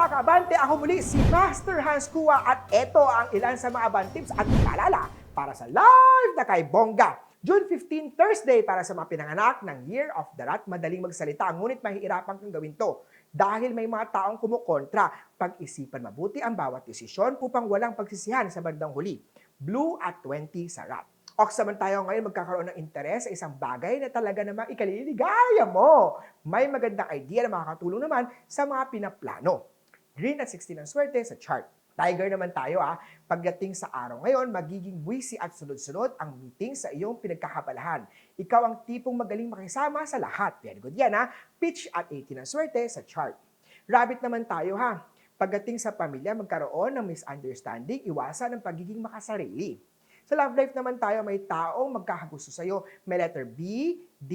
mga kaabante, ako muli si Master Hans Kua at ito ang ilan sa mga abang tips at paalala para sa live na kay Bongga. June 15, Thursday para sa mga pinanganak ng Year of the Rat. Madaling magsalita, ngunit mahihirapan kang gawin to. Dahil may mga taong kumukontra, pag-isipan mabuti ang bawat desisyon upang walang pagsisihan sa bandang huli. Blue at 20 sa rat. Ox naman tayo ngayon magkakaroon ng interes sa isang bagay na talaga namang ikaliligaya mo. May magandang idea na makakatulong naman sa mga pinaplano. Green at 16 ang swerte sa chart. Tiger naman tayo ah. Pagdating sa araw ngayon, magiging buwisi at sunod-sunod ang meeting sa iyong pinagkakabalahan. Ikaw ang tipong magaling makisama sa lahat. Very good yan ha. Pitch at 18 ang swerte sa chart. Rabbit naman tayo ha. Pagdating sa pamilya, magkaroon ng misunderstanding, iwasan ang pagiging makasarili. Sa love life naman tayo, may taong magkakagusto sa'yo. May letter B, D,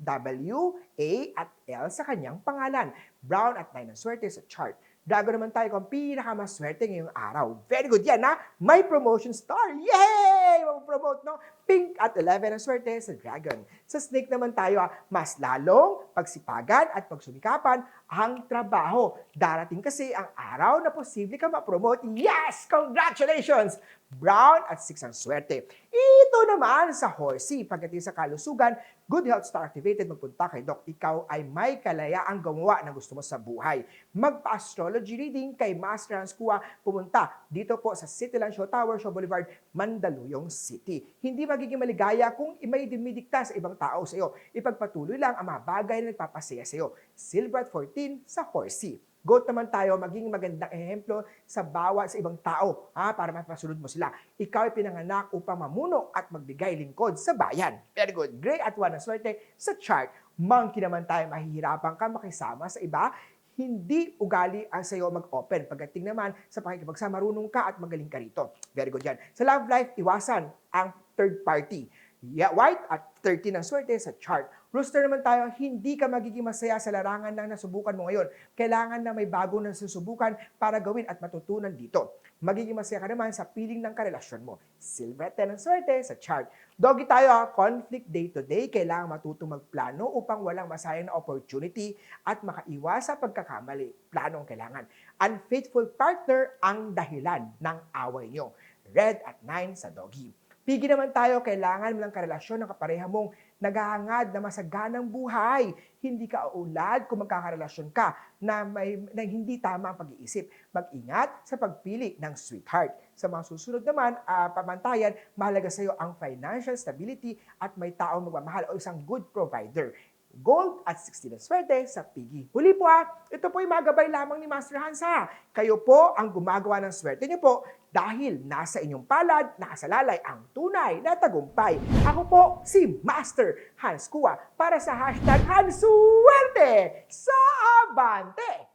W, A, at L sa kanyang pangalan. Brown at 9 ang swerte sa chart. Dragon naman tayo kung pinakamaswerte ngayong araw. Very good yan, ha? May promotion star. Yay! Mag-promote, no? Pink at 11 ang swerte sa Dragon. Sa Snake naman tayo, ha? Mas lalong pagsipagan at pagsumikapan ang trabaho. Darating kasi ang araw na posible ka ma-promote. Yes! Congratulations! Brown at 6 ang swerte. Ito naman sa horsey. Pagdating sa kalusugan, good health star activated, magpunta kay Doc. Ikaw ay may kalayaang gumawa na gusto mo sa buhay. Magpa-astrology reading kay Master Hans Kua. Pumunta dito po sa Cityland Show Tower, Show Boulevard, Mandaluyong City. Hindi magiging maligaya kung may dumidikta sa ibang tao sa iyo. Ipagpatuloy lang ang mga bagay na nagpapasaya sa iyo. Silver at 14 sa horsey. Goat naman tayo, maging magandang ehemplo sa bawat sa ibang tao ha, para mapasunod mo sila. Ikaw ay pinanganak upang mamuno at magbigay lingkod sa bayan. Very good. Gray at 1 ang swerte sa chart. Monkey naman tayo, mahihirapan ka makisama sa iba. Hindi ugali ang sa'yo mag-open. Pagdating naman sa pakikipagsama, marunong ka at magaling ka rito. Very good yan. Sa love life, iwasan ang third party. Yeah, white at 13 ang swerte sa chart. Rooster naman tayo, hindi ka magiging masaya sa larangan ng nasubukan mo ngayon. Kailangan na may bago na susubukan para gawin at matutunan dito. Magiging masaya ka naman sa piling ng karelasyon mo. Silver at 10 ang swerte sa chart. Doggy tayo, ha, conflict day to day. Kailangan matutong magplano upang walang masayang na opportunity at makaiwas sa pagkakamali. Plano ang kailangan. Unfaithful partner ang dahilan ng away nyo. Red at 9 sa doggy. Pigi naman tayo, kailangan mo ng karelasyon ng kapareha mong naghahangad na masaganang buhay. Hindi ka uulad kung magkakarelasyon ka na, may, na hindi tama ang pag-iisip. Mag-ingat sa pagpili ng sweetheart. Sa mga susunod naman, ah, pamantayan, mahalaga sa iyo ang financial stability at may taong magmamahal o isang good provider. Gold at 16 na swerte sa Piggy. Huli po ah, ito po yung magabay lamang ni Master Hans ha. Kayo po ang gumagawa ng swerte niyo po dahil nasa inyong palad, nakasalalay ang tunay na tagumpay. Ako po si Master Hans Kua para sa hashtag Hansuwerte sa Abante.